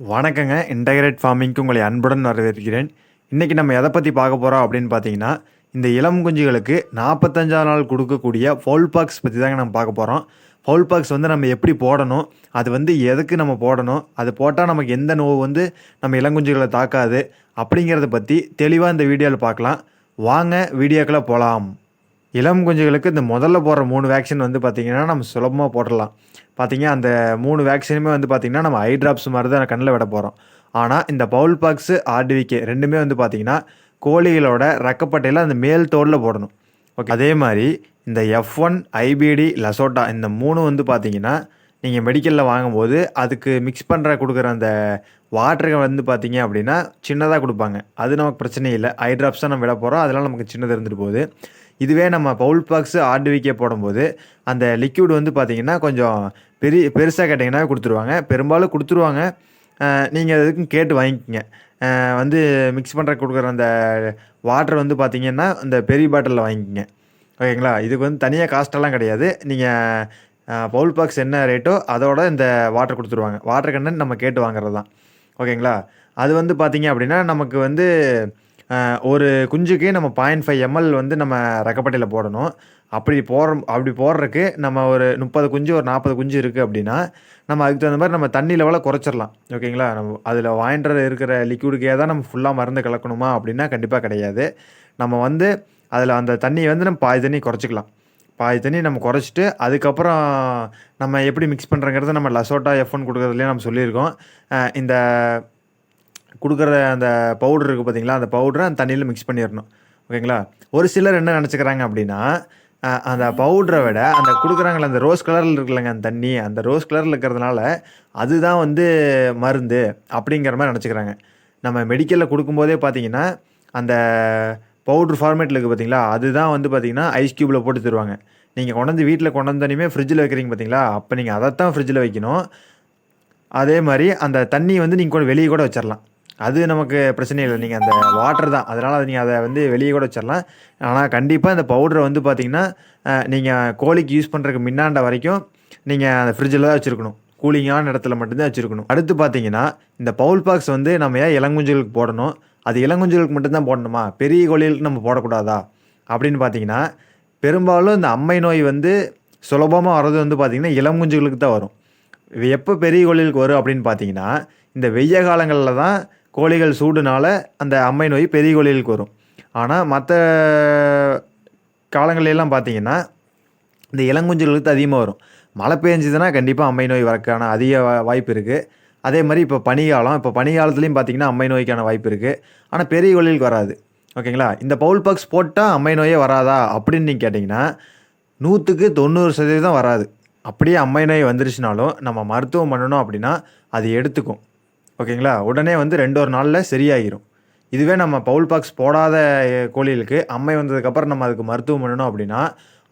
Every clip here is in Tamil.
வணக்கங்க. இன்டகிரேட் ஃபார்மிங்க்கு உங்களை அன்புடன் வரவேற்கிறேன். இன்றைக்கி நம்ம எதை பற்றி பார்க்க போகிறோம் அப்படின்னு பார்த்தீங்கன்னா இந்த இளம் குஞ்சுகளுக்கு நாற்பத்தஞ்சாம் நாள் கொடுக்கக்கூடிய ஃபவுல் பாக்ஸ் பற்றி தாங்க நம்ம பார்க்க போகிறோம் ஃபவுல் பாக்ஸ் வந்து நம்ம எப்படி போடணும் அது வந்து எதுக்கு நம்ம போடணும் அது போட்டால் நமக்கு எந்த நோவு வந்து நம்ம இளங்குஞ்சுகளை தாக்காது அப்படிங்கிறத பற்றி தெளிவாக இந்த வீடியோவில் பார்க்கலாம். வாங்க வீடியோக்களை போகலாம் இளம் குஞ்சுகளுக்கு இந்த முதல்ல போடுற மூணு வேக்சின் வந்து பார்த்திங்கன்னா நம்ம சுலபமாக போட்டுடலாம். பார்த்தீங்க அந்த மூணு வேக்சினுமே வந்து பார்த்திங்கன்னா நம்ம ஐ ட்ராப்ஸ் மாதிரி தான் கண்ணில் விட போகிறோம் ஆனால் இந்த பவுல் பாக்ஸு ஆர்டிவிகே ரெண்டுமே வந்து பார்த்திங்கன்னா கோழிகளோட ரெக்கப்பட்டையில் அந்த மேல் தோலில் போடணும். ஓகே அதே மாதிரி இந்த எஃப் ஒன் ஐபிடி லசோட்டா இந்த மூணு வந்து பார்த்தீங்கன்னா நீங்கள் மெடிக்கலில் வாங்கும்போது அதுக்கு மிக்ஸ் பண்ணுற கொடுக்குற அந்த வாட்டரை வந்து பார்த்தீங்க அப்படின்னா சின்னதாக கொடுப்பாங்க. அது நமக்கு பிரச்சனை இல்லை. ஐ ட்ராப்ஸ் தான் நம்ம விட போகிறோம் அதெல்லாம் நமக்கு சின்னது இருந்துட்டு போகுது. இதுவே நம்ம பவுல் பாக்ஸு ஆர்டிவிக்கே போடும்போது அந்த லிக்யூட் வந்து பார்த்தீங்கன்னா கொஞ்சம் பெரிய பெருசாக கேட்டிங்கன்னா கொடுத்துருவாங்க. பெரும்பாலும் கொடுத்துருவாங்க. நீங்கள் அதுக்கும் கேட்டு வாங்கிக்கோங்க. வந்து மிக்ஸ் பண்ணுற கொடுக்குற அந்த வாட்டர் வந்து பார்த்திங்கன்னா அந்த பெரிய பாட்டிலில் வாங்கிக்கோங்க. ஓகேங்களா? இதுக்கு வந்து தனியாக காஸ்ட்டெல்லாம் கிடையாது. நீங்கள் பவுல் பாக்ஸ் என்ன ரேட்டோ அதோட இந்த வாட்டர் கொடுத்துருவாங்க. வாட்டர் கண்டென்ட் நம்ம கேட்டு வாங்குறது தான் ஓகேங்களா? அது வந்து பார்த்திங்க அப்படின்னா நமக்கு வந்து ஒரு குஞ்சுக்கு நம்ம பாயிண்ட் ஃபைவ் எம்எல் வந்து நம்ம ரெக்கப்பட்டையில் போடணும். அப்படி போடுற அப்படி போடுறதுக்கு நம்ம ஒரு முப்பது குஞ்சு ஒரு நாற்பது குஞ்சு இருக்குது அப்படின்னா நம்ம அதுக்கு தகுந்த மாதிரி நம்ம தண்ணி லெவலை குறைச்சிடலாம். ஓகேங்களா நம்ம அதில் வாயின்ற இருக்கிற லிக்யூடுக்கே தான் நம்ம ஃபுல்லாக மருந்து கலக்கணுமா அப்படின்னா கண்டிப்பாக கிடையாது. நம்ம வந்து அதில் அந்த தண்ணியை வந்து நம்ம பாதி தண்ணி குறைச்சிக்கலாம். பாதி தண்ணி நம்ம குறைச்சிட்டு அதுக்கப்புறம் நம்ம எப்படி மிக்ஸ் பண்ணுறங்கிறத நம்ம லசோட்டா எஃப்ஒன் கொடுக்குறதுலேயே நம்ம சொல்லியிருக்கோம். இந்த கொடுக்குற அந்த பவுடர் இருக்குது பார்த்தீங்களா அந்த பவுடரை அந்த தண்ணியில் மிக்ஸ் பண்ணிடணும் ஓகேங்களா? ஒரு சிலர் என்ன நினச்சிக்கிறாங்க அப்படின்னா அந்த பவுடரை விட அந்த கொடுக்குறாங்களே அந்த ரோஸ் கலரில் இருக்குல்லங்க அந்த தண்ணி அந்த ரோஸ் கலரில் இருக்கிறதுனால அதுதான் வந்து மருந்து அப்படிங்கிற மாதிரி நினச்சிக்கிறாங்க. நம்ம மெடிக்கலில் கொடுக்கும்போதே பார்த்தீங்கன்னா அந்த பவுட்ரு ஃபார்மேட்டில் இருக்குது பார்த்தீங்களா அதுதான் வந்து பார்த்தீங்கன்னா ஐஸ் க்யூப்பில் போட்டு தருவாங்க. நீங்கள் கொண்டாந்து வீட்டில் கொண்டாந்து தனியுமே ஃப்ரிட்ஜில் வைக்கிறீங்க பார்த்தீங்களா அப்போ நீங்கள் அதைத்தான் ஃப்ரிட்ஜில் வைக்கணும். அதே மாதிரி அந்த தண்ணி வந்து நீங்கள் கூட வெளியே கூட வச்சிடலாம் அது நமக்கு பிரச்சனை இல்லை. நீங்கள் அந்த வாட்டர் தான். அதனால் நீங்கள் அதை வந்து வெளியே கூட வச்சிடலாம். ஆனால் கண்டிப்பாக இந்த பவுடரை வந்து பார்த்தீங்கன்னா நீங்கள் கோழிக்கு யூஸ் பண்ணுறதுக்கு முன்னாண்ட வரைக்கும் நீங்கள் அந்த ஃப்ரிட்ஜில் தான் வச்சுருக்கணும். கூலிங்கான இடத்துல மட்டும்தான் வச்சுருக்கணும். அடுத்து பார்த்தீங்கன்னா இந்த பவுல் பாக்ஸ் வந்து நம்ம ஏன் இளங்குஞ்சுகளுக்கு போடணும்? அது இளங்குஞ்சுகளுக்கு மட்டும்தான் போடணுமா? பெரிய கோழிகளுக்கு நம்ம போடக்கூடாதா? அப்படின்னு பார்த்தீங்கன்னா பெரும்பாலும் இந்த அம்மை நோய் வந்து சுலபமாக வர்றது வந்து பார்த்திங்கன்னா இளங்குஞ்சுகளுக்கு தான் வரும். இது எப்போ பெரிய கோழிகளுக்கு வரும் அப்படின்னு பார்த்தீங்கன்னா இந்த வெய்ய காலங்களில் தான் கோழிகள் சூடுனால அந்த அம்மை நோய் பெரிய கோழிகளுக்கு வரும். ஆனால் மற்ற காலங்களிலெல்லாம் பார்த்தீங்கன்னா இந்த இளங்குஞ்சுகளுக்கு அதிகமாக வரும். மழை பெஞ்சதுன்னா கண்டிப்பாக அம்மை நோய் வரக்கான அதிக வாய்ப்பு இருக்குது அதே மாதிரி இப்போ பனிகாலம் இப்போ பனிகாலத்துலேயும் பார்த்தீங்கன்னா அம்மை நோய்க்கான வாய்ப்பு இருக்குது ஆனால் பெரிய கோழிகளுக்கு வராது. ஓகேங்களா? இந்த பவுல் பாக்ஸ் போட்டால் அம்மை நோயே வராதா அப்படின்னு நீங்கள் கேட்டிங்கன்னா நூற்றுக்கு தொண்ணூறு சதவீதம் வராது. அப்படியே அம்மை நோய் வந்துருச்சுனாலும் நம்ம மருத்துவம் பண்ணணும் அப்படின்னா அது எடுத்துக்கும். ஓகேங்களா? உடனே வந்து ரெண்டு ஒரு நாளில் சரியாயிரும். இதுவே நம்ம பவுல் பாக்ஸ் போடாத கோழிகளுக்கு அம்மை வந்ததுக்கப்புறம் நம்ம அதுக்கு மருத்துவம் பண்ணணும் அப்படின்னா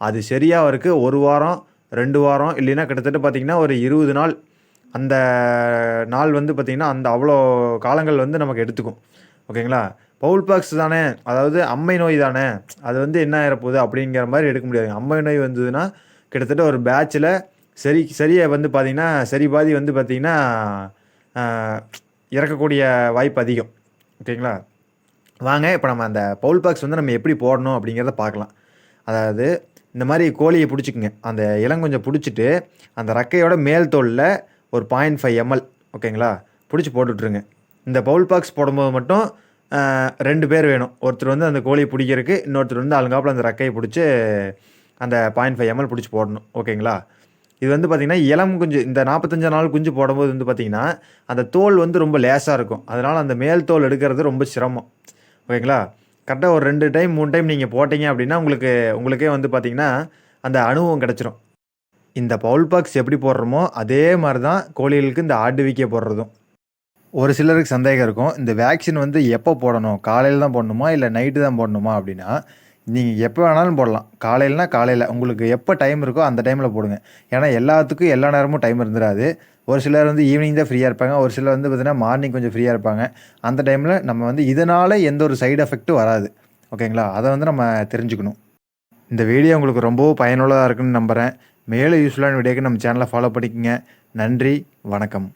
அது சரியாகிறதுக்கு ஒரு வாரம் ரெண்டு வாரம் இல்லைன்னா கிட்டத்தட்ட பார்த்திங்கன்னா ஒரு இருபது நாள். அந்த நாள் வந்து பார்த்திங்கன்னா அந்த அவ்வளோ காலங்கள் வந்து நமக்கு எடுத்துக்கும். ஓகேங்களா? பவுல் பாக்ஸ் தானே? அதாவது அம்மை நோய் தானே? அது வந்து என்ன ஆகிறப்போகுது அப்படிங்கிற மாதிரி எடுக்க முடியாது. அம்மை நோய் வந்ததுன்னா கிட்டத்தட்ட ஒரு பேட்சில் சரி சரியை வந்து பார்த்திங்கன்னா சரி பாதி வந்து பார்த்திங்கன்னா இறக்கக்கூடிய வாய்ப்பு அதிகம். ஓகேங்களா? வாங்க இப்போ நம்ம அந்த பவுல் பாக்ஸ் வந்து நம்ம எப்படி போடணும் அப்படிங்கிறத பார்க்கலாம். அதாவது இந்த மாதிரி கோழியை பிடிச்சிக்குங்க. அந்த இளங்கொஞ்சம் பிடிச்சிட்டு அந்த ரக்கையோட மேல் தோலில் ஒரு பாயிண்ட் ஃபைவ் எம்எல் ஓகேங்களா? பிடிச்சி போட்டுட்ருங்க இந்த பவுல் பாக்ஸ் போடும்போது மட்டும் ரெண்டு பேர் வேணும். ஒருத்தர் வந்து அந்த கோழியை பிடிக்கிறதுக்கு இன்னொருத்தர் வந்து அழுங்காப்பில் அந்த ரக்கையை பிடிச்சி அந்த பாயிண்ட் ஃபைவ் எம்எல் பிடிச்சி போடணும். ஓகேங்களா? இது வந்து பார்த்திங்கன்னா இளம் குஞ்சு இந்த நாற்பத்தஞ்சு நாள் குஞ்சு போடும்போது வந்து பார்த்திங்கன்னா அந்த தோல் வந்து ரொம்ப லேசாக இருக்கும். அதனால் அந்த மேல் தோல் எடுக்கிறது ரொம்ப சிரமம். ஓகேங்களா? கரெக்டாக ஒரு ரெண்டு டைம் மூணு டைம் நீங்கள் போட்டீங்க அப்படின்னா உங்களுக்கு உங்களுக்கே வந்து பார்த்திங்கன்னா அந்த அனுபவம் கிடச்சிரும். இந்த பவுல் பாக்ஸ் எப்படி போடுறோமோ அதே மாதிரி தான் கோழிகளுக்கு இந்த ஆட்டுவிக்கே போடுறதும். ஒரு சிலருக்கு சந்தேகம் இருக்கும் இந்த வேக்சின் வந்து எப்போ போடணும்? காலையில் தான் போடணுமா இல்லை நைட்டு தான் போடணுமா அப்படின்னா நீங்கள் எப்போ வேணாலும் போடலாம். காலையிலனா காலையில். உங்களுக்கு எப்போ டைம் இருக்கோ அந்த டைமில் போடுங்க. ஏன்னா எல்லாத்துக்கும் எல்லா நேரமும் டைம் இருந்துடாது ஒரு சிலர் வந்து ஈவினிங் தான் ஃப்ரீயாக இருப்பாங்க. ஒரு சிலர் வந்து பார்த்திங்கன்னா மார்னிங் கொஞ்சம் ஃப்ரீயாக இருப்பாங்க. அந்த டைமில் நம்ம வந்து இதனால் எந்த ஒரு சைடு எஃபெக்ட்டும் வராது. ஓகேங்களா அதை வந்து நம்ம தெரிஞ்சுக்கணும். இந்த வீடியோ உங்களுக்கு ரொம்பவும் பயனுள்ளதாக இருக்குன்னு நம்புகிறேன் மேலும் யூஸ்ஃபுல்லான வீடியோக்கு நம்ம சேனலை ஃபாலோ பண்ணிக்கோங்க. நன்றி வணக்கம்.